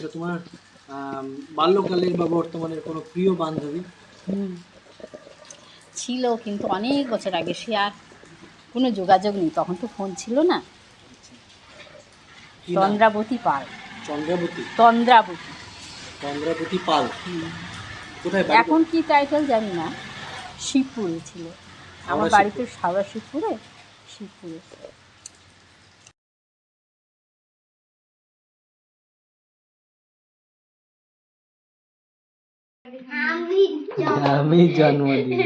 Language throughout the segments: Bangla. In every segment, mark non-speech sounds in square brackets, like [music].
আচ্ছা তোমার বাল্যকালের বা বর্তমানের কোনো প্রিয় বান্ধবী? ছিল কিন্তু অনেক বছর আগে সে আর কোনো যোগাযোগ নেই। তখন তো ফোন ছিল না। চন্দ্রাবতী পাল। চন্দ্রাবতী? তন্দ্রাবতী চন্দ্রাবতী পাল। কোথায় এখন কি টাইটেল জানি না। শিবপুরে ছিল। আমার বাড়িতে সাউরা শিবপুরে শিবপুরে। আমি জন্মদিন।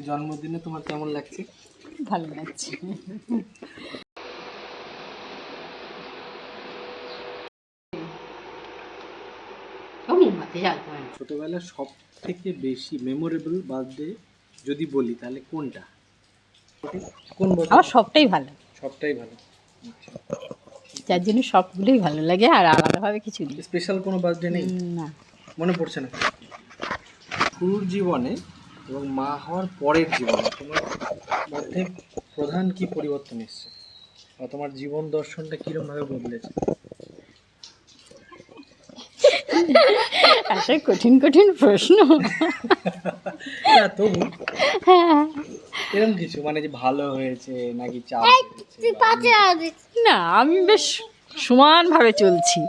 জন্মদিনে তোমার কেমন লাগছে? ভালো লাগছে। ছোটবেলার সব থেকে বেশি মেমোরেবল বার্থডে যদি বলি তাহলে কোনটা? কোন বছর আমার সবটাই ভালো। সবটাই ভালো। যার জন্য সবগুলোই ভালো লাগে আর আলাদাভাবে কিছু নেই। স্পেশাল কোনো বার্থডে নেই? না। মনে পড়ছে না। শুরুর জীবনে এবং মা হওয়ার পরের জীবনে তোমার মধ্যে প্রধান কি পরিবর্তন এসছে? বা তোমার জীবন দর্শনটা কীরকম ভাবে বদলেছে? আসলে কঠিন কঠিন প্রশ্ন। তবু। হ্যাঁ। এরকম কিছু? মানে যে ভালো হয়েছে নাকি চাপ না আমি বেশ সমানভাবে চলছি।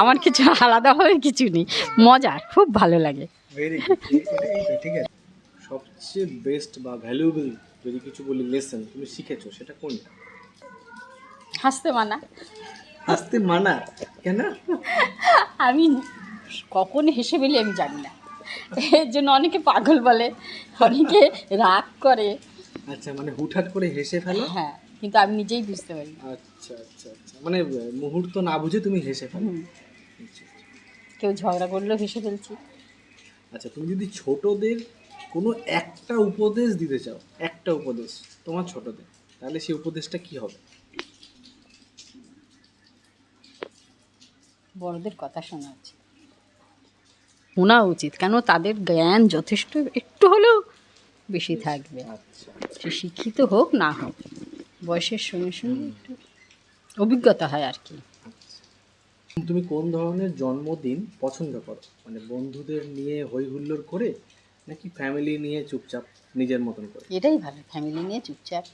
আমার কিছু আলাদাভাবে কিছু নেই। মজার খুব ভালো লাগে। ভেরি ঠিক আছে। সবচেয়ে বেস্ট বা ভ্যালুয়েবল যদি কিছু বলি লেসন তুমি শিখেছো সেটা কোনটা হাসতে মানা। হাসতে মানা? কেন? আমি কখন হেসে ফেলি আমি জানি না। এর জন্য অনেকে পাগল বলে অনেকে রাগ করে। আচ্ছা মানে হুটহাট করে হেসে ফেলো? হ্যাঁ কিন্তু আমি নিজেই বুঝতে পারি। আচ্ছা আচ্ছা আচ্ছা। মানে মুহূর্ত না বুঝে তুমি হেসে ফেলো। আচ্ছা, আচ্ছা। কেউ ঝগড়া করলেও হেসে ফেলছি। আচ্ছা তুমি যদি ছোটদের কোনো একটা উপদেশ দিতে চাও একটা উপদেশ তোমার ছোটদের তাহলে সেই উপদেশটা কি হবে? বড়দের কথা শোনা উচিত। শোনা উচিত কেন তাদের জ্ঞান যথেষ্ট একটু হলেও বেশি থাকবে। আচ্ছা। সে শিক্ষিত হোক না হোক বয়সের সঙ্গে সঙ্গে একটু অভিজ্ঞতা হয় আর কি। তুমি কোন ধরনের জন্মদিন পছন্দ করো? মানে বন্ধুদের নিয়ে হই হুল্লোড় করে নাকি ফ্যামিলি নিয়ে চুপচাপ নিজের মতন করে? এটাই ভালো ফ্যামিলি নিয়ে চুপচাপ।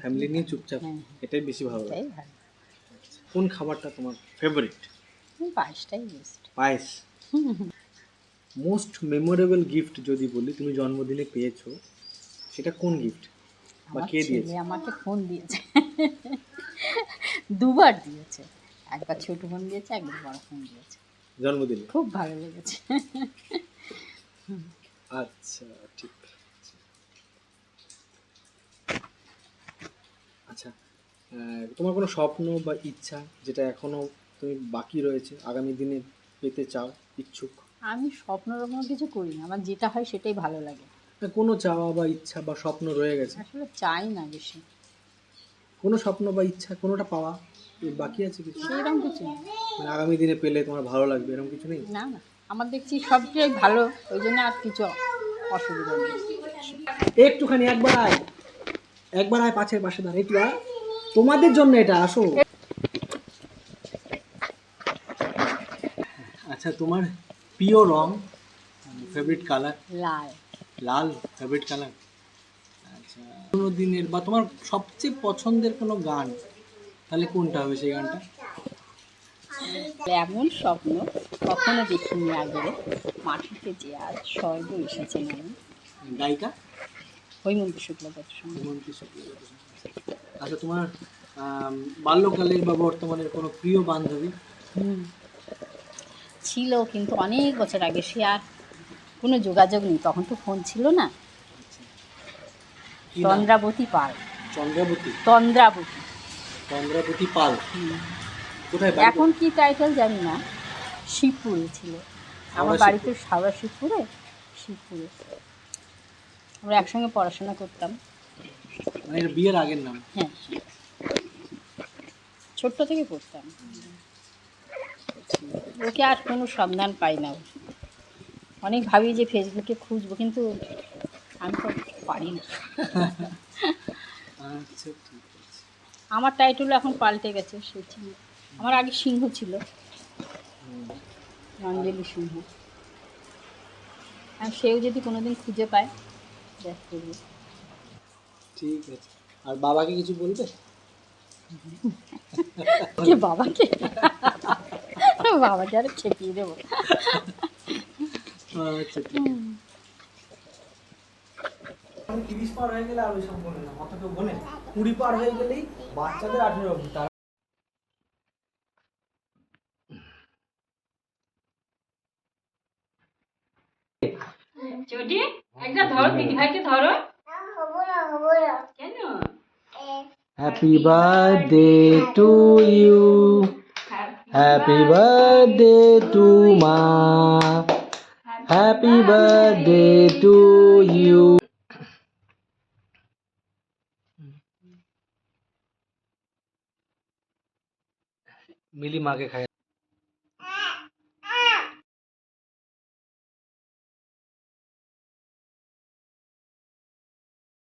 ফ্যামিলি নিয়ে চুপচাপ হ্যাঁ। এটাই বেশি ভালো লাগে। ভালো। কোন খাবারটা তোমার ফেভারিট পায়েসটাই বেস্ট পায়েস। মোস্ট মেমোরেবল গিফট যদি বলি তুমি জন্মদিনে পেয়েছ সেটা কোন গিফট বা কে দিয়েছে? আমাকে ফোন দিয়েছে। দুবার দিয়েছে। একবার ছোট ফোন দিয়েছে একবার বড় ফোন দিয়েছে। জন্মদিনে? খুব ভালো লেগেছে। আচ্ছা ঠিক। আচ্ছা তোমার কোনো স্বপ্ন বা ইচ্ছা যেটা এখনও তুমি বাকি রয়েছে আগামী দিনে পেতে চাও ইচ্ছুক? আমি স্বপ্ন রকম কিছু করি না। আমার যেটা হয় সেটাই ভালো লাগে। কোনো চাওয়া বা ইচ্ছা বা স্বপ্ন রয়ে গেছে? আসলে চাই না বেশি। কোনো স্বপ্ন বা ইচ্ছা কোনোটা পাওয়া? বাকি আছে কিছু? সেইরকম কিছু মানে আগামী দিনে পেলে তোমার ভালো লাগবে এরকম কিছু নেই? না না। আমার দেখছি সবটাই ভালো ওই জন্য আর কিছু অসুবিধা নেই। একটুখানি একবার আয়। একবার আয় পাশের পাশে দাঁড়া একটু আয়। তোমাদের জন্য এটা আসো। আচ্ছা তোমার প্রিয় রং ফেভারিট কালার লাল লাল ফেভারিট কালার আচ্ছা কোনো দিনের বা তোমার সবচেয়ে পছন্দের কোনো গান? তাহলে কোনটা হবে সেই গানটা? এমন স্বপ্ন কখনো দেখিনি আগে মাটিতে যে আজ স্বর্গ এসেছে আমি গায়িকা? হৈমন্ত শুক্লবর্ষ হেমন্তী শুক্লবৈদ্য। আচ্ছা তোমার বাল্যকালের বা বর্তমানের কোনো প্রিয় বান্ধবী? হুম। ছিল কিন্তু অনেক বছর আগে সে আর কোনো যোগাযোগ নেই। তখন তো ফোন ছিল না? তন্দ্রাবতী পাল। চন্দ্রাবতী? তন্দ্রাবতী চন্দ্রাবতী পাল। কোথায় এখন কি টাইটেল জানি না। শিবপুরে ছিল। আমার বাড়িতে সাউরা শিবপুরে শিবপুরে। আমরা একসঙ্গে পড়াশোনা করতাম। মানে বিয়ের আগের নাম? হ্যাঁ ছোট্ট থেকে পড়তাম ওকে আর কোনো সন্ধান পাই না অনেক ভাবি যে ফেসবুকে খুঁজবো কিন্তু আমি তো পারি না। আচ্ছা আমার টাইটেল এখন পাল্টে গেছে সেই আমার আগে সিংহ ছিল। অঞ্জলি সিংহ। আর সেও যদি কোনোদিন খুঁজে পায় করবে। ঠিক আছে। আর বাবাকে কিছু বলবে? বাবাকে? [laughs] বাবাকে আর খেপিয়ে দেবো। আচ্ছা তিরিশ পার হয়ে গেলে আর ওই সব বলে না অত কেউ বলে কুড়ি পার হয়ে গেলেই বাচ্চাদের আঠেরো অবধি তার চটি একটা ধরো দিদি ভাইকে ধরো। কেন? Happy birthday to you happy birthday to মা happy birthday to you Mili মাকে খায়